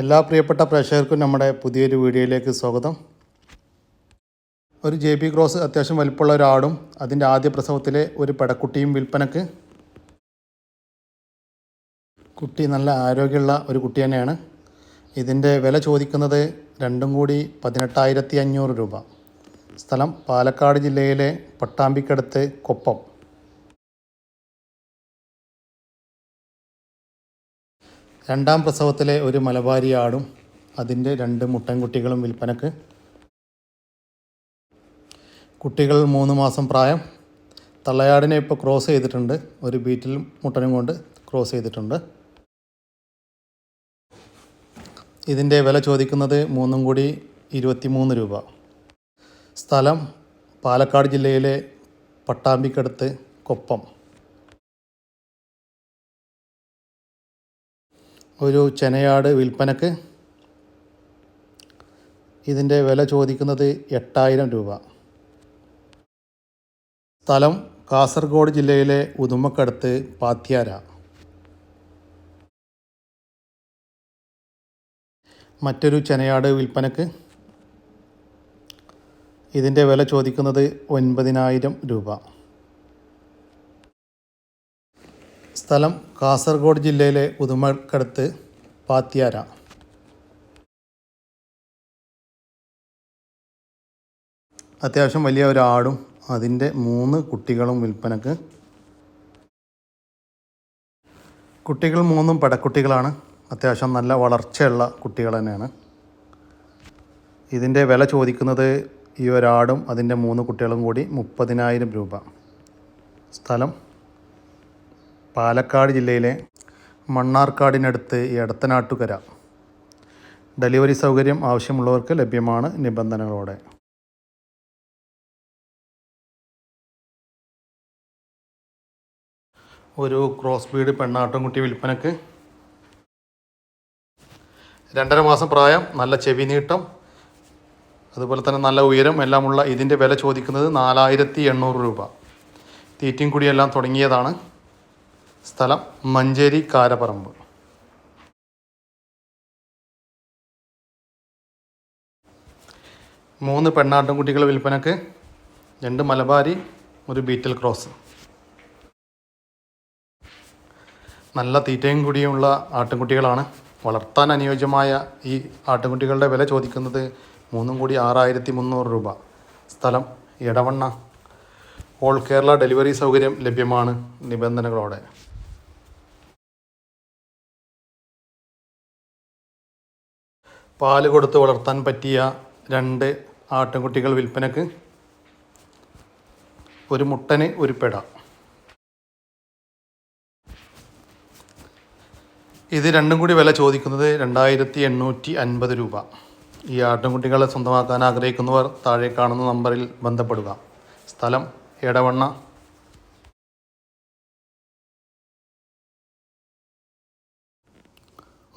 എല്ലാ പ്രിയപ്പെട്ട പ്രേക്ഷകർക്കും നമ്മുടെ പുതിയൊരു വീഡിയോയിലേക്ക് സ്വാഗതം. ഒരു ജെ ബി ക്രോസ് അത്യാവശ്യം വലിപ്പമുള്ള ഒരാടും അതിന്റെ ആദ്യ പ്രസവത്തിലെ ഒരു പെടക്കുട്ടിയും വിൽപ്പനക്ക്. കുട്ടി നല്ല ആരോഗ്യമുള്ള ഒരു കുട്ടി തന്നെയാണ്. ഇതിന്റെ വില ചോദിക്കുന്നത് രണ്ടും കൂടി പതിനെട്ടായിരത്തി അഞ്ഞൂറ് രൂപ. സ്ഥലം പാലക്കാട് ജില്ലയിലെ പട്ടാമ്പിക്കടുത്ത് കൊപ്പം. രണ്ടാം പ്രസവത്തിലെ ഒരു മലബാരി ആടും അതിന്റെ രണ്ട് മുട്ടൻകുട്ടികളും വിൽപ്പനക്ക്. കുട്ടികൾ മൂന്ന് മാസം പ്രായം. തള്ളയാടിനെ ഇപ്പോൾ ക്രോസ് ചെയ്തിട്ടുണ്ട്. ഒരു ബീറ്റിൽ മുട്ടനും കൊണ്ട് ക്രോസ് ചെയ്തിട്ടുണ്ട്. ഇതിന്റെ വില ചോദിക്കുന്നത് മൂന്നും കൂടി ഇരുപത്തിമൂന്ന് രൂപ. സ്ഥലം പാലക്കാട് ജില്ലയിലെ പട്ടാമ്പിക്കടുത്ത് കൊപ്പം. ഒരു ചെനയാട് വിൽപ്പനക്ക് ഇതിന്റെ വില ചോദിക്കുന്നത് എട്ടായിരം രൂപ. സ്ഥലം കാസർഗോഡ് ജില്ലയിലെ ഉദുമക്കടുത്ത് പാത്യാര. മറ്റൊരു ചെനയാട് വിൽപ്പനക്ക് ഇതിന്റെ വില ചോദിക്കുന്നത് ഒൻപതിനായിരം രൂപ. സ്ഥലം കാസർഗോഡ് ജില്ലയിലെ ഉദുമക്കടുത്ത് പാത്തിയാര. അത്യാവശ്യം വലിയ ഒരു ആടും അതിന്റെ മൂന്ന് കുട്ടികളും വിൽപ്പനക്ക്. കുട്ടികൾ മൂന്നും പടക്കുട്ടികളാണ്. അത്യാവശ്യം നല്ല വളർച്ചയുള്ള കുട്ടികൾ തന്നെയാണ്. ഇതിന്റെ വില ചോദിക്കുന്നത് ഈ ഒരാടും അതിന്റെ മൂന്ന് കുട്ടികളും കൂടി മുപ്പതിനായിരം രൂപ. സ്ഥലം പാലക്കാട് ജില്ലയിലെ മണ്ണാർക്കാടിനടുത്ത് എടത്തനാട്ടുകര ഡെലിവറി സൗകര്യം ആവശ്യമുള്ളവർക്ക് ലഭ്യമാണ് നിബന്ധനകളോടെ. ഒരു ക്രോസ് ബീഡ് പെണ്ണാട്ടുംകുട്ടി വിൽപ്പനക്ക്. രണ്ടര മാസം പ്രായം നല്ല ചെവി നീട്ടം അതുപോലെ തന്നെ നല്ല ഉയരം എല്ലാമുള്ള ഇതിന്റെ വില ചോദിക്കുന്നത് നാലായിരത്തി എണ്ണൂറ് രൂപ. തീറ്റയും കുടിയെല്ലാം തുടങ്ങിയതാണ്. സ്ഥലം മഞ്ചേരി കാരപറമ്പ്. മൂന്ന് പെണ്ണാട്ടുംകുട്ടികൾ വിൽപ്പനക്ക് രണ്ട് മലബാരി ഒരു ബീറ്റൽ ക്രോസ്. നല്ല തീറ്റയും കൂടിയുമുള്ള ആട്ടിൻകുട്ടികളാണ് വളർത്താൻ അനുയോജ്യമായ ഈ ആട്ടിൻകുട്ടികളുടെ വില ചോദിക്കുന്നത് മൂന്നും കൂടി ആറായിരത്തി മുന്നൂറ് രൂപ. സ്ഥലം ഇടവണ്ണ ഓൾ കേരള ഡെലിവറി സൗകര്യം ലഭ്യമാണ് നിബന്ധനകളോടെ. പാൽ കൊടുത്ത് വളർത്താൻ പറ്റിയ രണ്ട് ആട്ടിൻകുട്ടികൾ വിൽപ്പനക്ക് ഒരു മുട്ടന് ഒരു പെട. ഇത് രണ്ടും കൂടി വില ചോദിക്കുന്നത് രണ്ടായിരത്തി എണ്ണൂറ്റി അൻപത് രൂപ. ഈ ആട്ടിൻകുട്ടികളെ സ്വന്തമാക്കാൻ ആഗ്രഹിക്കുന്നവർ താഴെ കാണുന്ന നമ്പറിൽ ബന്ധപ്പെടുക. സ്ഥലം എടവണ്ണ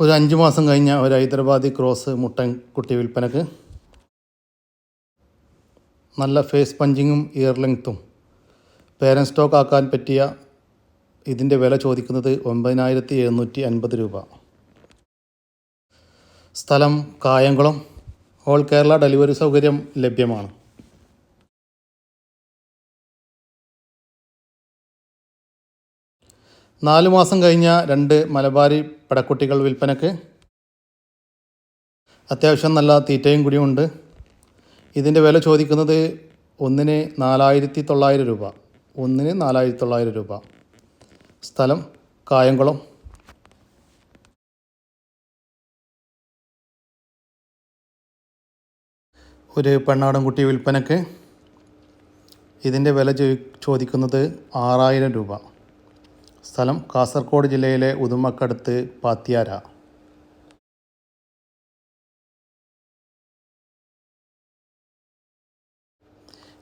ഒരു അഞ്ച് മാസം കഴിഞ്ഞ ഒരു ഹൈദരാബാദി ക്രോസ് മുട്ടൻ കുട്ടി വിൽപ്പനക്ക് നല്ല ഫേസ് പഞ്ചിങ്ങും ഇയർ ലെങ്ത്തും. പേരൻ സ്റ്റോക്ക് ആക്കാൻ പറ്റിയ ഇതിന്റെ വില ചോദിക്കുന്നത് ഒമ്പതിനായിരത്തി എഴുന്നൂറ്റി അൻപത് രൂപ. സ്ഥലം കായംകുളം. ഓൾ കേരള ഡെലിവറി സൗകര്യം ലഭ്യമാണ്. നാല് മാസം കഴിഞ്ഞ രണ്ട് മലബാരി പടക്കുട്ടികൾ വിൽപ്പനക്ക് അത്യാവശ്യം നല്ല തീറ്റയും കൂടിയുണ്ട് ഇതിന്റെ വില ചോദിക്കുന്നത് ഒന്നിന് നാലായിരത്തി തൊള്ളായിരം രൂപ. ഒന്നിന് നാലായിരത്തി തൊള്ളായിരം രൂപ. സ്ഥലം കായംകുളം. ഒരു പെണ്ണാടൻ കുട്ടി വിൽപ്പനക്ക് ഇതിന്റെ വില ചോദിക്കുന്നത് ആറായിരം രൂപ. സ്ഥലം കാസർഗോഡ് ജില്ലയിലെ ഉദുമക്കടുത്ത് പാത്യാര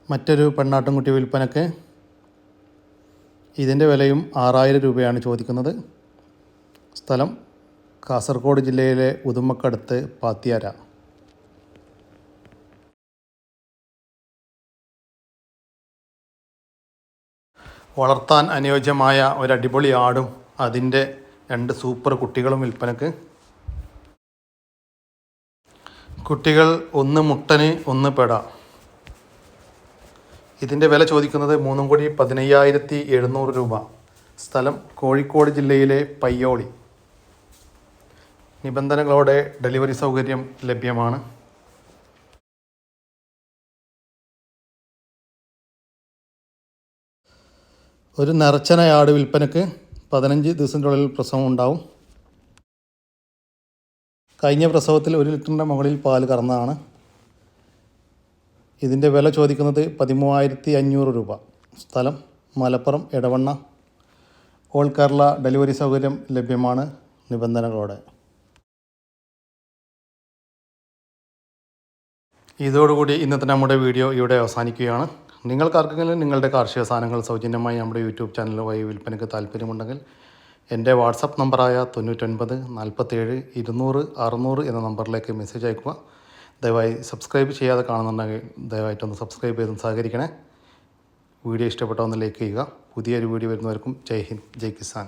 മറ്റൊരു പെണ്ണാട്ടുംകുട്ടി വിൽപ്പനക്ക് ഇതിന്റെ വിലയും ആറായിരം രൂപയാണ് ചോദിക്കുന്നത്. സ്ഥലം കാസർഗോഡ് ജില്ലയിലെ ഉദുമക്കടുത്ത് പാത്യാര വളർത്താൻ അനുയോജ്യമായ ഒരു അടിപൊളി ആടും അതിന്റെ രണ്ട് സൂപ്പർ കുട്ടികളും വിൽപ്പനക്ക്. കുട്ടികൾ ഒന്ന് മുട്ടന് ഒന്ന് പെട. ഇതിന്റെ വില ചോദിക്കുന്നത് മൂന്നും കോടി പതിനയ്യായിരത്തി എഴുന്നൂറ് രൂപ. സ്ഥലം കോഴിക്കോട് ജില്ലയിലെ പയ്യോളി. നിബന്ധനകളോടെ ഡെലിവറി സൗകര്യം ലഭ്യമാണ്. ഒരു നിറച്ചന ആട് വിൽപ്പനക്ക് പതിനഞ്ച് ദിവസത്തിന്റെ ഉള്ളിൽ പ്രസവം ഉണ്ടാവും. കഴിഞ്ഞ പ്രസവത്തിൽ ഒരു ലിറ്ററിന്റെ മുകളിൽ പാൽ കറന്നതാണ്. ഇതിന്റെ വില ചോദിക്കുന്നത് പതിമൂവായിരത്തി അഞ്ഞൂറ് രൂപ. സ്ഥലം മലപ്പുറം ഇടവണ്ണ ഓൾ കേരള ഡെലിവറി സൗകര്യം ലഭ്യമാണ് നിബന്ധനകളോടെ. ഇതോടുകൂടി ഇന്നത്തെ നമ്മുടെ വീഡിയോ ഇവിടെ അവസാനിക്കുകയാണ്. നിങ്ങൾക്കാർക്കെങ്കിലും നിങ്ങളുടെ കാർഷിക സാധനങ്ങൾ സൗജന്യമായി നമ്മുടെ യൂട്യൂബ് ചാനൽ വഴി വിൽപ്പനയ്ക്ക് താല്പര്യമുണ്ടെങ്കിൽ എന്റെ വാട്സപ്പ് നമ്പറായ തൊണ്ണൂറ്റൊൻപത് നാൽപ്പത്തേഴ് ഇരുന്നൂറ് അറുന്നൂറ് എന്ന നമ്പറിലേക്ക് മെസ്സേജ് അയക്കുക. ദയവായി സബ്സ്ക്രൈബ് ചെയ്യാതെ കാണുന്നുണ്ടെങ്കിൽ ദയവായിട്ടൊന്ന് സബ്സ്ക്രൈബ് ചെയ്തും സഹകരിക്കണേ. വീഡിയോ ഇഷ്ടപ്പെട്ട ഒന്ന് ലൈക്ക് ചെയ്യുക. പുതിയൊരു വീഡിയോ വരുന്നവർക്കും ജയ് ഹിന്ദ് ജയ് കിസാൻ.